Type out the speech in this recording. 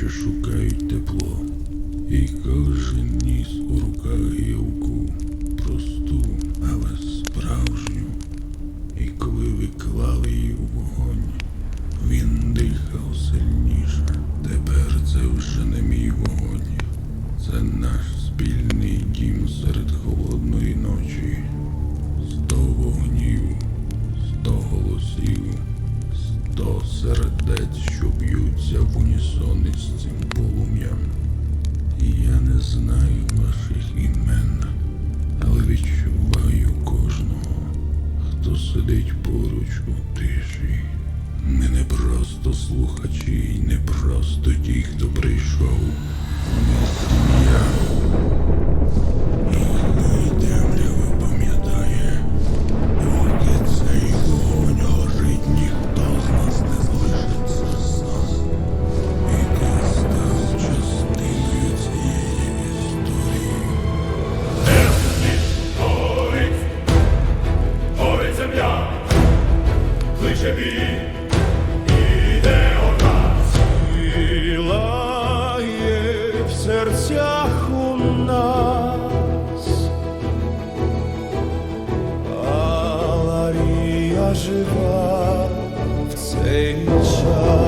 що шукають тепло, і кожен ніс у руках гілку, просту, але справжню. І коли ви клали її у вогонь, він дихав сильніше. Тепер це вже не мій вогонь. Це наш спільний дім серед холодної ночі. Сердець, що б'ються в унісон із цим полум'ям. І я не знаю ваших імен, але відчуваю кожного, хто сидить поруч у тиші. Ми не просто слухачі, не просто ті, хто прийшов. Кличе бій, іде орда. Лає в серцях у нас, Аларія жива в цей час.